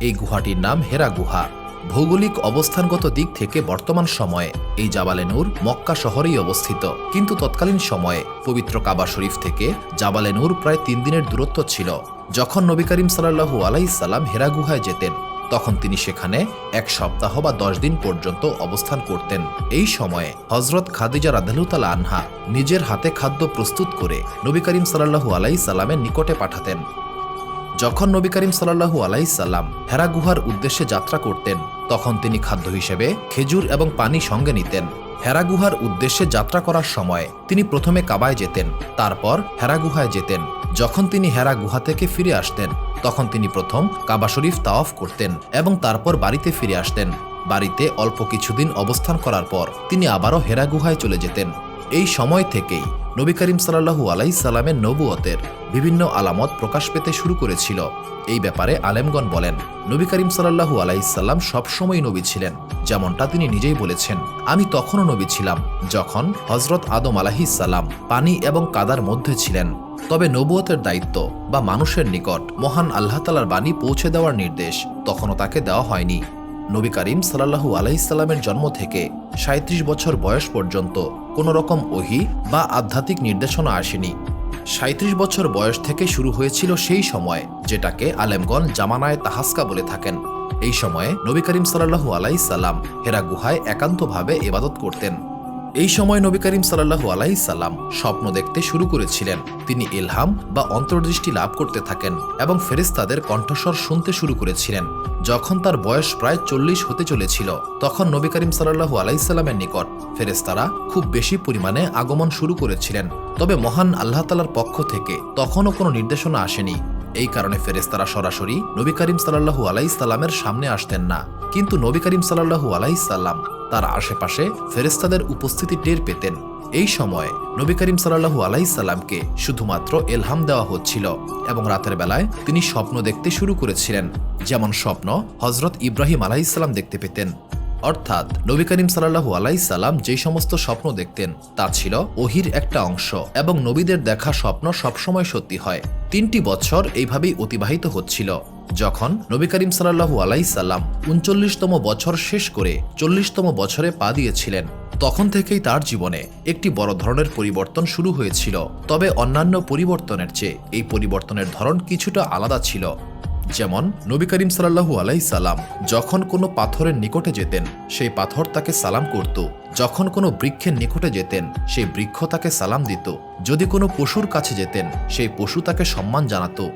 এই গুহাটির নাম হেরা গুহা। ভৌগোলিক অবস্থানগত দিক থেকে বর্তমান সময়ে এই জাবালে নূর মক্কা শহরেই অবস্থিত। কিন্তু তৎকালীন সময়ে পবিত্র কাবা শরীফ থেকে জাবালে নূর প্রায় তিন দিনের দূরত্ব ছিল। যখন নবী করিম সাল্লাহু আলাইসাল্লাম হেরা গুহায় যেতেন, তখন তিনি সেখানে এক সপ্তাহ বা দশ দিন পর্যন্ত অবস্থান করতেন। এই সময়ে হজরত খাদিজা রাধালুতালা আনহা নিজের হাতে খাদ্য প্রস্তুত করে নবী করিম সাল্লাহু আলাই সাল্লামের নিকটে পাঠাতেন। যখন নবী করিম সাল্লাহু আলাইসাল্লাম হেরা গুহার উদ্দেশ্যে যাত্রা করতেন, তখন তিনি খাদ্য হিসেবে খেজুর এবং পানি সঙ্গে নিতেন। হেরা গুহার উদ্দেশ্যে যাত্রা করার সময় তিনি প্রথমে কাবায় যেতেন, তারপর হেরা গুহায় যেতেন। যখন তিনি হেরা গুহা থেকে ফিরে আসতেন, তখন তিনি প্রথম কাবা শরীফ তাওয়াফ করতেন এবং তারপর বাড়িতে ফিরে আসতেন। বাড়িতে অল্প কিছুদিন অবস্থান করার পর তিনি আবারও হেরা গুহায় চলে যেতেন। এই সময় থেকেই নবী করিম সাল্লাহু আলাই সাল্লামের নবুয়তের বিভিন্ন আলামত প্রকাশ পেতে শুরু করেছিল। এই ব্যাপারে আলেমগণ বলেন, নবী করিম সাল্লাহু আলাইসাল্লাম সবসময় নবী ছিলেন, যেমনটা তিনি নিজেই বলেছেন। আমি তখনও নবী ছিলাম, যখন হজরত আদম আলাহিসাল্লাম পানি এবং কাদার মধ্যে ছিলেন। তবে নবুয়তের দায়িত্ব বা মানুষের নিকট মহান আল্লাহ তালার বাণী পৌঁছে দেওয়ার নির্দেশ তখনও তাকে দেওয়া হয়নি। নবী করিম সাল্লাহু আলাইসাল্লামের জন্ম থেকে সাঁত্রিশ বছর বয়স পর্যন্ত কোনো রকম ওহি বা আধ্যাত্মিক নির্দেশনা আসেনি। সাঁত্রিশ বছর বয়স থেকে শুরু হয়েছিল সেই সময়, যেটাকে আলেমগন জামানায় তাহাস্কা বলে থাকেন। এই সময়ে নবী করিম সাল্লাহু আলাইসাল্লাম হেরা গুহায় একান্তভাবে ইবাদত করতেন। এই সময় নবী করিম সাল্লাহু আলাইসাল্লাম স্বপ্ন দেখতে শুরু করেছিলেন। তিনি ইলহাম বা অন্তর্দৃষ্টি লাভ করতে থাকেন এবং ফেরেস্তাদের কণ্ঠস্বর শুনতে শুরু করেছিলেন। যখন তার বয়স প্রায় চল্লিশ হতে চলেছিল, তখন নবী করিম সাল্লাহু আলাইসাল্লামের নিকট ফেরেস্তারা খুব বেশি পরিমাণে আগমন শুরু করেছিলেন। তবে মহান আল্লাহ তালার পক্ষ থেকে তখনও কোনো নির্দেশনা আসেনি। এই কারণে ফেরেস্তারা সরাসরি নবী করিম সাল্লাহু আলাইসাল্লামের সামনে আসতেন না। কিন্তু নবী করিম সাল্লাহু আলাইসাল্লাম তার আশেপাশে ফেরেস্তাদের উপস্থিতি টের পেতেন। এই সময় নবী করিম সাল্লাহু আলাইসাল্লামকে শুধুমাত্র এলহাম দেওয়া হচ্ছিল এবং রাতের বেলায় তিনি স্বপ্ন দেখতে শুরু করেছিলেন। যেমন স্বপ্ন হজরত ইব্রাহিম আলাইসাল্লাম দেখতে পেতেন। অর্থাৎ নবী করিম সাল্লাহু আলাইসাল্লাম যে সমস্ত স্বপ্ন দেখতেন, তা ছিল ওহির একটা অংশ এবং নবীদের দেখা স্বপ্ন সবসময় সত্যি হয়। তিনটি বছর এইভাবেই অতিবাহিত হচ্ছিল। যখন নবী করিম সাল্লাহু আলাইসাল্লাম উনচল্লিশতম বছর শেষ করে চল্লিশতম বছরে পা দিয়েছিলেন, তখন থেকেই তার জীবনে একটি বড় ধরনের পরিবর্তন শুরু হয়েছিল। তবে অন্যান্য পরিবর্তনের চেয়ে এই পরিবর্তনের ধরন কিছুটা আলাদা ছিল। যেমন নবী করিম সাল্লাহু আলাই সালাম যখন কোনো পাথরের নিকটে যেতেন, সেই পাথর তাকে সালাম করত। যখন কোনো বৃক্ষের নিকটে যেতেন, সেই বৃক্ষ তাকে সালাম দিত। যদি কোনো পশুর কাছে যেতেন, সেই পশু তাকে সম্মান জানাতো।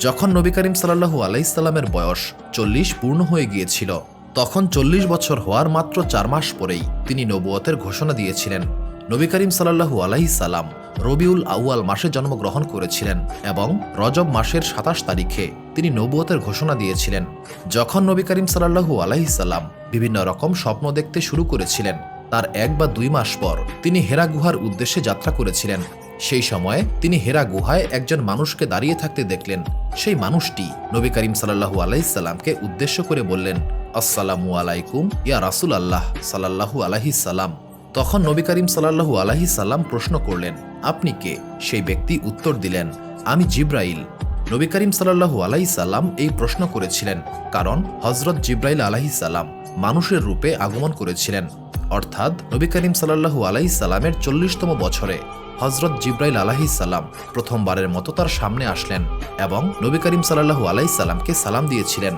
যখন নবী করিম সাল্লাহু আলাইসাল্লামের বয়স চল্লিশ পূর্ণ হয়ে গিয়েছিল, তখন চল্লিশ বছর হওয়ার মাত্র চার মাস পরেই তিনি নবুয়তের ঘোষণা দিয়েছিলেন। নবী করিম সাল্লাহু আলাইহি সালাম রবিউল আউয়াল মাসে জন্মগ্রহণ করেছিলেন এবং রজব মাসের সাতাশ তারিখে তিনি নবুয়তের ঘোষণা দিয়েছিলেন। যখন নবী করিম সাল্লাহু আলাইহি সাল্লাম বিভিন্ন রকম স্বপ্ন দেখতে শুরু করেছিলেন, তার এক বা দুই মাস পর তিনি হেরা গুহার উদ্দেশ্যে যাত্রা করেছিলেন। সেই সময়ে তিনি হেরা গুহায় একজন মানুষকে দাঁড়িয়ে থাকতে দেখলেন। সেই মানুষটি নবী করিম সাল্লাহু আলাইসাল্লামকে উদ্দেশ্য করে বললেন, আসসালামু আলাইকুম ইয়া রাসুল আল্লাহ সাল্লাহু আলাহি সাল্লাম। তখন নবী করিম সাল্লাহু আলাহি সাল্লাম প্রশ্ন করলেন, আপনি কে? সেই ব্যক্তি উত্তর দিলেন, আমি জিব্রাইল। নবী করিম সাল্লাহু আলাহি সাল্লাম এই প্রশ্ন করেছিলেন, কারণ হজরত জিব্রাইল আলাহি সাল্লাম মানুষের রূপে আগমন করেছিলেন। অর্থাৎ নবী করিম সাল্লাহু আলাহি সাল্লামের চল্লিশতম বছরে হজরত জিব্রাইল আলাহি সাল্লাম প্রথমবারের মতো তার সামনে আসলেন এবং নবী করিম সাল্লাহু আলাহি সাল্লামকে সালাম দিয়েছিলেন।